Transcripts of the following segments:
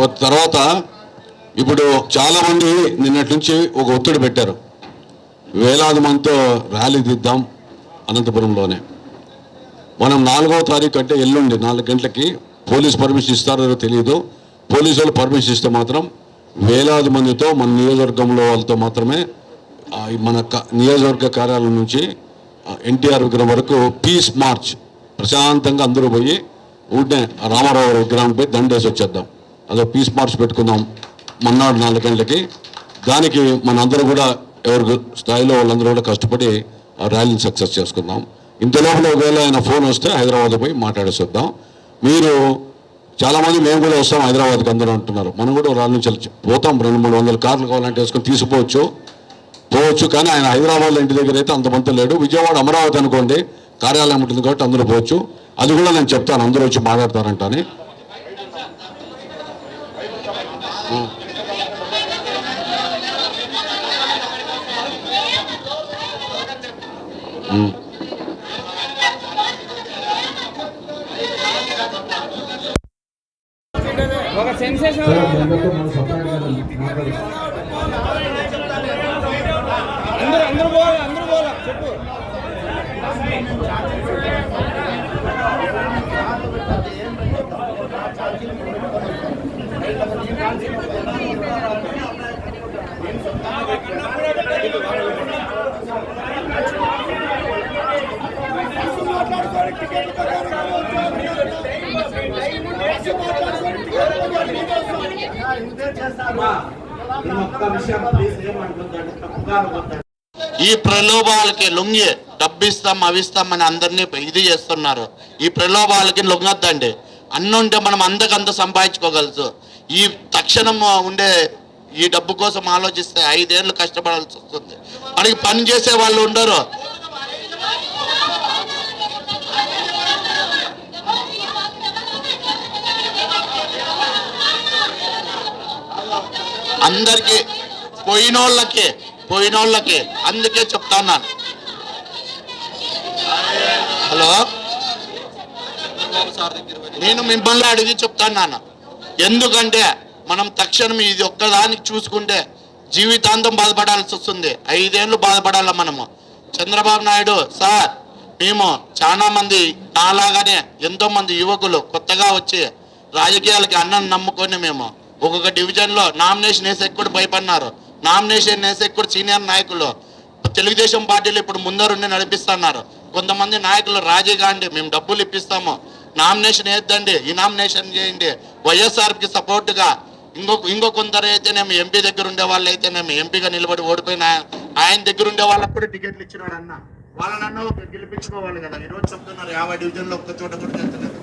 తర్వాత ఇప్పుడు చాలామంది నిన్నటి నుంచి ఒక ఒత్తిడి పెట్టారు. వేలాది మందితో ర్యాలీ దిద్దాం అనంతపురంలోనే. మనం నాలుగో తారీఖు అంటే ఎల్లుండి నాలుగు గంటలకి పోలీస్ పర్మిషన్ ఇస్తారో తెలియదు పోలీసు వాళ్ళు పర్మిషన్ ఇస్తే మాత్రం వేలాది మందితో మన నియోజకవర్గంలో వాళ్ళతో మాత్రమే మన క- నియోజకవర్గ కార్యాలయం నుంచి ఎన్టీఆర్ విగ్రహం వరకు పీస్ మార్చ్ ప్రశాంతంగా అందరూ పోయి ఊటే రామారావు విగ్రహం పోయి దండేసి వచ్చేద్దాం. అదో పీస్ మార్చ్ పెట్టుకుందాం మన్నాడు నాలుగు దానికి మనందరూ కూడా ఎవరి స్థాయిలో వాళ్ళందరూ కూడా కష్టపడి ఆ ర్యాలీని సక్సెస్ చేసుకుందాం. ఇంత లోపల ఒకవేళ ఆయన ఫోన్ వస్తే హైదరాబాద్ పోయి మాట్లాడేసేద్దాం మీరు చాలామంది మేము కూడా వస్తాం హైదరాబాద్కి అందరూ అంటున్నారు. మనం కూడా రాళ్ళ నుంచి పోతాం. రెండు మూడు వందల కార్లు కావాలంటే వేసుకొని తీసిపోవచ్చు. పోవచ్చు కానీ ఆయన హైదరాబాద్లో ఇంటి దగ్గర అయితే అంతమంది లేడు. విజయవాడ అమరావతి అనుకోండి కార్యాలయం ఉంటుంది కాబట్టి అందరూ పోవచ్చు. అది కూడా నేను చెప్తాను. అందరూ వచ్చి మాట్లాడతారంట ఒక సెన్సేషన్ అందరూ అందరూ పోవాలి అందరూ ఈ ప్రలోభాలకి లొంగి డబ్బిస్తాం అవిస్తాం అని అందరినీ ఇది చేస్తున్నారు. ఈ ప్రలోభాలకి లొంగద్దండి. అన్న ఉంటే మనం అందకంత సంపాదించుకోగలదు ఈ తక్షణం ఉండే ఈ డబ్బు కోసం ఆలోచిస్తే ఐదేళ్ళు కష్టపడాల్సి వస్తుంది. మనకి పని చేసే వాళ్ళు ఉండరు. అందరికీ పోయినోళ్ళకి పోయినోళ్ళకి అందుకే చెప్తాను హలో? నేను మిమ్మల్ని అడిగి చెప్తాను ఎందుకంటే మనం తక్షణం ఇది ఒక్కదానికి చూసుకుంటే జీవితాంతం బాధపడాల్సి వస్తుంది. ఐదేళ్ళు బాధపడాల మనము. చంద్రబాబు నాయుడు సార్ మేము చాలా మంది నాలాగానే ఎంతో మంది యువకులు కొత్తగా వచ్చి రాజకీయాలకి అన్నం నమ్ముకొని మేము ఒక్కొక్క డివిజన్లో నామినేషన్ వేసే కూడా భయపడినారు. నామినేషన్ వేసే కూడా సీనియర్ నాయకులు. తెలుగుదేశం పార్టీలు ఇప్పుడు ముందరుండి నడిపిస్తున్నారు. కొంతమంది నాయకులు రాజీ కాండి మేము డబ్బులు ఇప్పిస్తాము. నామినేషన్ వేద్దండి ఈ నామినేషన్ చేయండి. వైఎస్ఆర్కి సపోర్ట్గా ఇంకో ఇంకో కొందరు అయితేనేమి ఎంపీ దగ్గర ఉండే వాళ్ళు అయితేనేమి ఎంపీగా నిలబడి ఓడిపోయిన ఆయన దగ్గర ఉండే వాళ్ళకు కూడా టికెట్లు ఇచ్చినాడు అన్న. వాళ్ళనన్నా నన్ను గెలిపించుకోవాలి కదా. ఈరోజు చెప్తున్నారు యాభై డివిజన్లో ఒక్క చోట కూడా చేస్తలేదు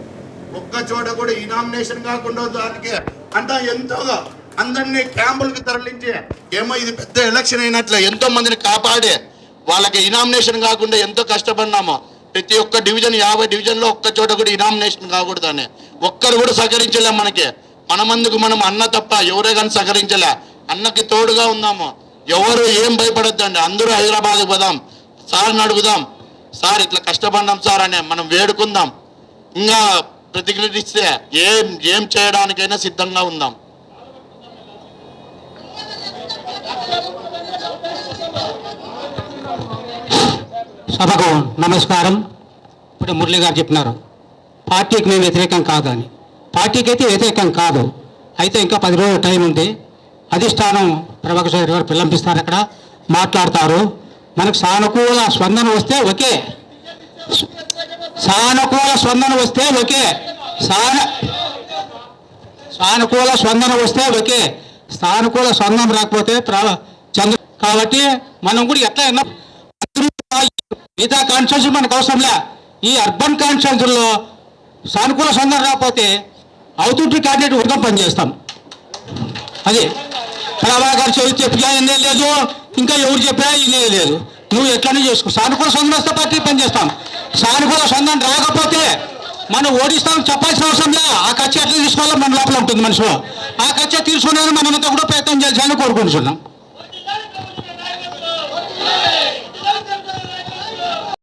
ఒక్క చోట కూడా ఈ నామినేషన్ కాకుండా దానికి అంతా ఎంతోగా అందరినీ క్యాంపులకి తరలించి ఏమో ఇది పెద్ద ఎలక్షన్ అయినట్లే ఎంతో మందిని కాపాడే వాళ్ళకి ఇనామినేషన్ కాకుండా ఎంతో కష్టపడినాము. ప్రతి ఒక్క డివిజన్ యాభై డివిజన్లో ఒక్క చోట కూడా ఇనామినేషన్ కాకూడదని ఒక్కరు కూడా సహకరించలే మనకి. మనమందుకు మనం అన్న తప్ప ఎవరే కానీ సహకరించలే. అన్నకి తోడుగా ఉన్నాము. ఎవరు ఏం భయపడొద్దండి. అందరూ హైదరాబాద్కి పోదాం. సార్ని అడుగుదాం. సార్ ఇట్లా కష్టపడినాం సార్ అనే మనం వేడుకుందాం. ఇంకా ప్రతిఘటిస్తే ఏం ఏం చేయడానికైనా సిద్ధంగా ఉందాం. సభకు నమస్కారం. ఇప్పుడు మురళి గారు చెప్పినారు. పార్టీకి మేము వ్యతిరేకం కాదు అని పార్టీకి అయితే వ్యతిరేకం కాదు. అయితే ఇంకా పది రోజులు టైం ఉంది. అధిష్టానం ప్రభాకర్ గారు పిల్లంపిస్తారు అక్కడ. మాట్లాడతారు. మనకు సానుకూల స్పందన వస్తే ఒకే సానుకూల స్పందన వస్తే ఒకే సాన సానుకూల స్పందన వస్తే ఒకే సానుకూల స్పందన రాకపోతే ప్ర- చంద్ర కాబట్టి మనం కూడా ఎట్లా ఎన్నో మిగతా కాన్స్టిట్యూషన్ మనకు అవసరంలే ఈ అర్బన్ కాన్స్టిట్యూషన్లో సానుకూల స్పందన రాకపోతే అవుతుంటే క్యాండిడేట్ వర్గం పనిచేస్తాం అది. ప్రభాకర్ చౌదరి చెప్పినా ఎన్నే లేదు ఇంకా ఎవరు చెప్పినా ఇదే లేదు. నువ్వు ఎట్లనే చేసుకో. సానుకూల స్పందన వస్తే పార్టీ పనిచేస్తాం సానుకూల స్పందన రాకపోతే మనం ఓడిస్తామని చెప్పాల్సిన అవసరం లే. ఆ ఖర్చు ఎట్లా తీసుకోవాలో మన లోపల ఉంటుంది మనిషిలో. ఆ ఖర్చు తీసుకునేది మనమంతా కూడా ప్రయత్నం చేయాలని కోరుకుంటున్నాం.